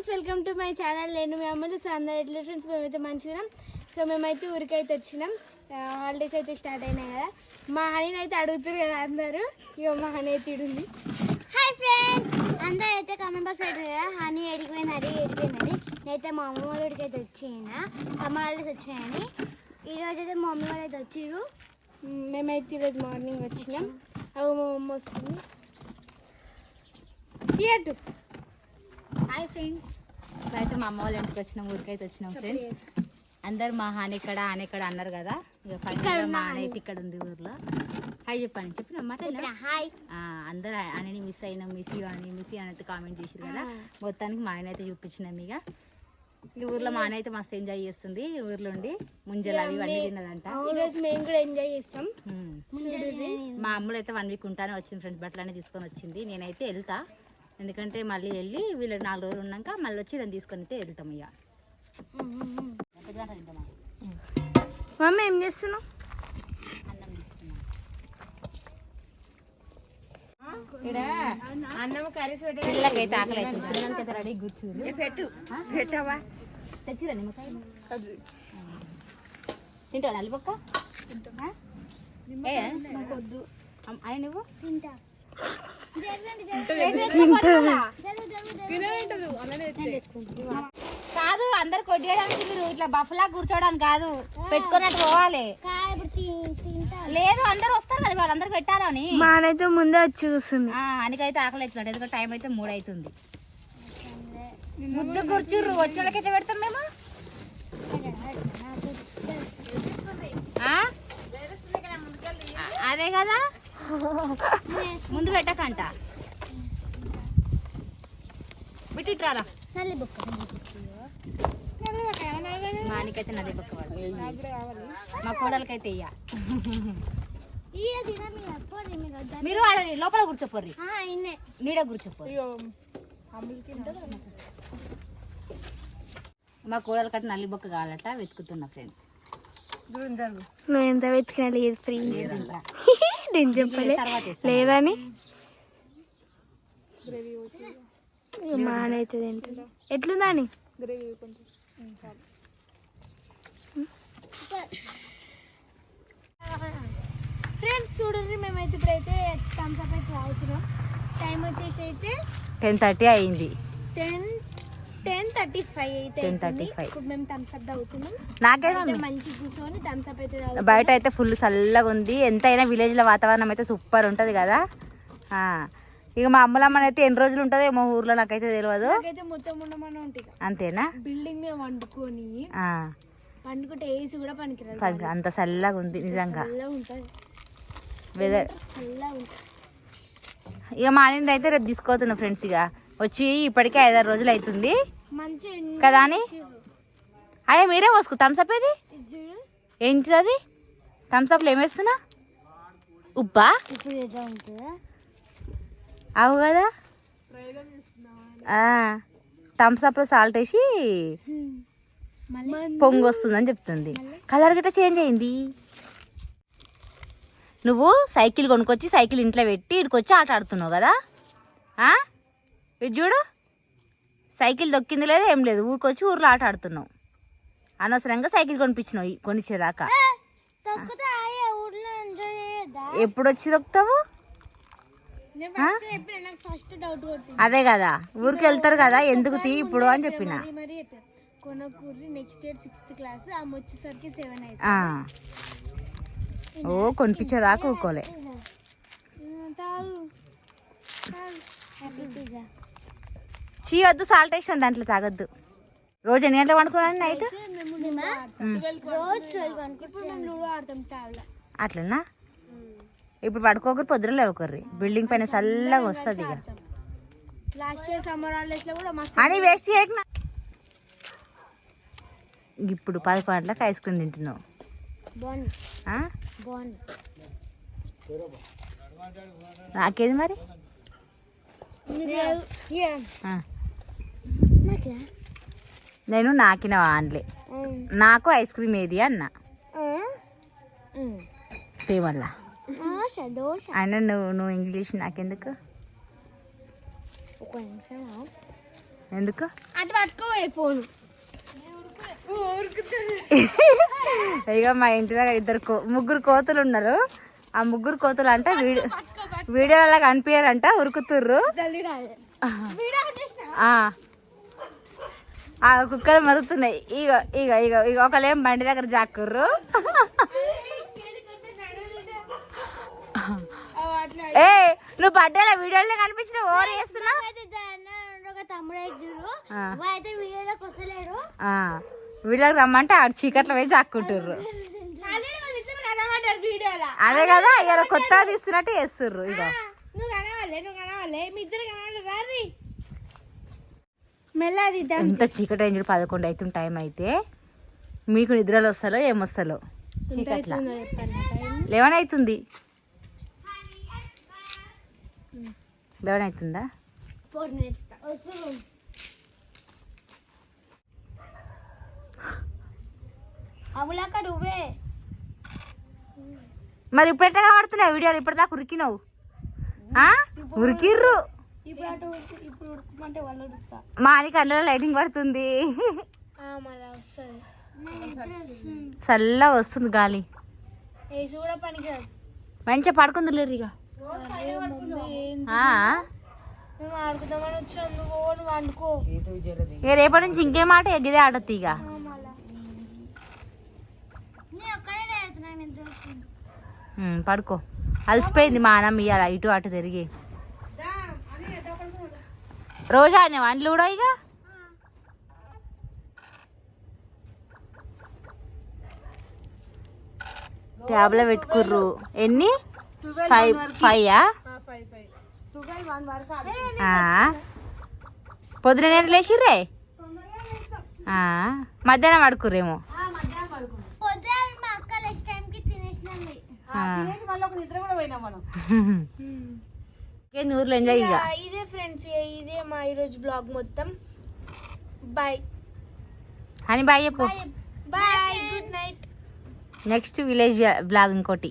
Friends welcome to my channel. నేను మీ అమ్మలు అందరు ఎట్లా ఫ్రెండ్స్? మేమైతే మంచిగా సో మేమైతే ఊరికైతే వచ్చినాం. హాలిడేస్ అయితే స్టార్ట్ అయినాయి కదా. మా హనీని అయితే అడుగుతారు కదా అందరూ. ఇక మా హనీ అయితే ఈడుంది హాయ్ ఫ్రెండ్స్ అందరూ అయితే కామెంట్ బాక్స్ అయితే కదా హనీ ఎడిపోయింది అది ఎడిపోయినది నేనైతే మా అమ్మ వాళ్ళ అయితే వచ్చిన. సమ్మర్ హాలిడేస్ వచ్చినాయని. ఈరోజు అయితే మా మమ్మీ వాళ్ళు అయితే వచ్చిర్రు. మేమైతే ఈరోజు మార్నింగ్ వచ్చినాం. అవి మా అమ్మ వస్తుంది. థియేటర్ హాయ్ ఫ్రెండ్స్ అయితే మా అమ్మ వాళ్ళ ఇంటికి వచ్చినాం ఊరికైతే వచ్చినాం ఫ్రెండ్స్ అందరు మా హాని ఇక్కడ ఆన ఇక్కడ అన్నారు కదా. ఇక ఫైనల్గా మా ఆన అయితే ఇక్కడ ఉంది ఊర్లో. హాయ్ చెప్పాను చెప్పిన మాట హాయ్ అందరు ఆయనని మిస్ అయినాం మిస్ యూ అని మిస్ యూ అని కామెంట్ చేసారు కదా. మొత్తానికి మా ఆయన అయితే చూపించినాం ఇక. ఈ ఊర్లో మా ఆయన అయితే మస్తు ఎంజాయ్ చేస్తుంది ఊర్లో ఉండి ముంజలు అవి ఇవన్నీ తిన్నదంట. ఈరోజు మేము కూడా ఎంజాయ్ చేస్తాం. మా అమ్మలు అయితే వన్ వీక్ ఉంటానే వచ్చింది ఫ్రెండ్స్ బట్టలన్నీ తీసుకొని వచ్చింది. నేనైతే వెళ్తా. ఎందుకంటే మళ్ళీ వెళ్ళి వీళ్ళు నాలుగు రోజులు ఉన్నాక మళ్ళీ వచ్చి వీళ్ళని తీసుకొని అయితే వెళ్తాం ఇక. మమ్మీ ఏం చేస్తున్నావు? అన్నం పిల్లలకైతే ఆకలి అవుతుంది. పిల్లలకైతే రెడీ కూర్చుంది పెట్టు. పెట్టవా? తెచ్చిరా నిమ్మకాయ? తింటాడు అల్లిపక్క ఏ? నువ్వు? తింటా. కాదు అందరు కొట్టేయడానికి మీరు ఇట్లా బఫలా కూర్చోడానికి కాదు. పెట్టుకున్నట్టు పోవాలి. లేదు అందరు వస్తారు కదా వాళ్ళందరూ పెట్టాలని మా అయితే ముందే వచ్చి ఆ, అనికైతే ఆకలి ఎందుకంటే టైం అయితే మూడు అవుతుంది ముద్దు కూర్చుర్రు వచ్చే వాళ్ళకి ఎట్లా పెడతాం మేము? అదే కదా? ముందు పెట్టకంట. బిట్టిట్రారా నల్లి బుక్క మానికైతే నది పక్క మా కోడలకైతే ఇయ్య. మీరు లోపల కూర్చోపోర్రి. ఇన్నే. నీడ కూర్చోపోర్రి. మా కోడల కట్ట నల్లి బొక్క కావాలట వెతుకుతున్నా ఫ్రెండ్స్ నువ్వు ఎంత వెతికినా లేదు ఫ్రీ నేను చెప్పలే. లేదని ఇక మా నాన్న అయితే తింటుంది ఎట్లుందని ఫ్రెండ్స్ చూడండి మేమైతే ఇప్పుడైతే థమ్స్అప్ అయితే తాగుతున్నాం టైం వచ్చేసి అయితే టెన్ థర్టీ అయింది. టెన్ టెన్ థర్టీ ఫైవ్ అయితే 10:35. అవుతుంది. ఇప్పుడు మేము థమ్స్అప్ తాగుతున్నాం నాకే అంటే మంచి కూర్చొని థమ్స్అప్ అయితే తాగుతున్నాం బయట అయితే ఫుల్ చల్లగా ఉంది. ఎంతైనా విలేజ్లో వాతావరణం అయితే సూపర్ ఉంటది కదా. ఇక మా అమ్మలమ్మని అయితే ఎన్ని రోజులు ఉంటుందో ఏమో ఊర్లో నాకైతే తెలియదు. నాకైతే మొత్తం ఉండమని ఉంటుంది అంతేనా? బిల్డింగ్ మీద వండుకొని పండుకుంటే ఏసీ కూడా పనికిరాదు అంత చల్లగా ఉంది నిజంగా. వెదర్ ఇక మా అయితే రేపు తీసుకోతున్నా ఫ్రెండ్స్ ఇక. వచ్చి ఇప్పటికే ఐదారు రోజులు అవుతుంది. కదా అని? అదే మీరే పోసుకో. థమ్స్అప్ ఏది? ఏంటిది అది? థమ్స్అప్లో ఏమేస్తున్నా ఉప్పా అవు కదా? థమ్స్అప్లో సాల్ట్ వేసి పొంగు వస్తుందని చెప్తుంది. కలర్ గిట్ట చేంజ్ అయింది. నువ్వు సైకిల్ కొనుక్కొచ్చి సైకిల్ ఇంట్లో పెట్టి ఇక్కడికి ఆట ఆడుతున్నావు కదా? ఇటు చూడు. సైకిల్ దొక్కింది లేదు ఏం లేదు. ఊరికొచ్చి ఊర్లో ఆట ఆడుతున్నావు అనవసరంగా సైకిల్ కొనిపించినావు కొనిచ్చేదాకా. ఎప్పుడు వచ్చి దొక్కుతావు అదే కదా ఊరికి వెళ్తారు కదా ఎందుకు తీ ఇప్పుడు అని చెప్పిన. మరి మరి చెప్పాను Konakuri next year sixth class ఆమె వచ్చేసరికి సెవెన్ అయితే ఆ. ఓ కొనిపించేదాకా ఊకోలే. తాగు. హ్యాపీ పిజ్జా చీ వద్దు సాల్ట్ వేసిన దాంట్లో తాగొద్దు. రోజు ఎన్ని గంటలు పండుకున్నాను నైట్ అట్లనా? ఇప్పుడు పడుకోకరు పొద్దున లేవకర్రి బిల్డింగ్ పైన చల్లగా వస్తుంది ఇక. అని వేస్ట్ చేయక ఇప్పుడు పదకొండు గంటలకు ఐస్ క్రీమ్ తింటున్నావు. నాకేది మరి? నేను నాకిన ఆన్లే నాకు ఐస్ క్రీమ్ ఏది అన్న. దోశ అయినా నువ్వు నువ్వు ఇంగ్లీష్ నాకెందుకు? ఎందుకు? అటు పట్టుకోవే ఫోన్. ఇక మా ఇంటి దగ్గర ఇద్దరు ముగ్గురు కోతులు ఉన్నారు. ఆ ముగ్గురు కోతులు అంటే వీడియో వీడియోలో కనిపించారంట ఉరుకుతుర్రు జల్దీ రాలే వీడియో ఆన్ చేసిన ఆ. కుక్కలు మరుగుతున్నాయి. ఇగో ఇగో ఇగో ఇగో ఒకళ్ళేం బండి దగ్గర జాక్కుర్రు. ఏ నువ్వు బర్త్డేలో వీడియోలో కనిపించిన ఓవర్ చేస్తున్నావు వీళ్ళకి రమ్మంటే ఆడు చీకట్లో పోయి జాక్కుంటుర్రు. అదే కదా ఇలా కొత్తగా తీస్తున్నట్టు చేస్తుర్రు ఇగో. నువ్వు కనవాలే నువ్వు కనవాలే మీ ఇద్దరు కనవాలి రారి ఎంత చీకటి అయింది పదకొండు అవుతుంది టైం అయితే. మీకు నిద్రలు వస్తాలో ఏమొస్తాలో చీకట్ల. లెవెన్ అవుతుంది లెవెన్ అవుతుందా నువ్వే. మరి ఇప్పుడు ఎట్లా కనబడుతున్నావు? వీడియోలు ఇప్పటిదాకా ఉరికినావు? ఉరికిర్రు. ఇప్పుడు అటు ఉరుకు- ఇప్పుడు ఉడుకుమంటే వాళ్ళు ఉడుకుతా మా అని కళ్ళలో లైటింగ్ పడుతుంది. వస్తుంది. చల్లగా వస్తుంది గాలి. ఏసి కూడా పనికిరాదు. మంచిగా పడుకుంది లేరు ఇక రేపటి నుంచి ఇంకేం ఆట ఎగ్గిదే ఆడద్దు ఇక పడుకో. అలసిపోయింది మా అన్నమ్మ ఇయ్యాల ఇటు అటు తిరిగి. రోజా నువ్వు అండ్లు కూడా ఇక ట్యాబ్లో పెట్టుకుర్రు. ఎన్ని? ఫైవ్ ఫైవ్ పొద్దున నేను లేచిర్రే? ఆ, మధ్యాహ్నం పడుకుర్రేమో? పొద్దున మా అక్క లెస్ టైంకి తినేసినాం ఆ. మళ్ళీ ఒక నిద్ర కూడా పోయినాం మనం. ఇంకేంది ఊర్లో ఎంజాయ్ ఇక ఇదే మా ఈరోజు బ్లాగ్ మొత్తం. బాయ్ అని బాయ్ చెప్పు. Bye good night next village vlog ఇంకోటి.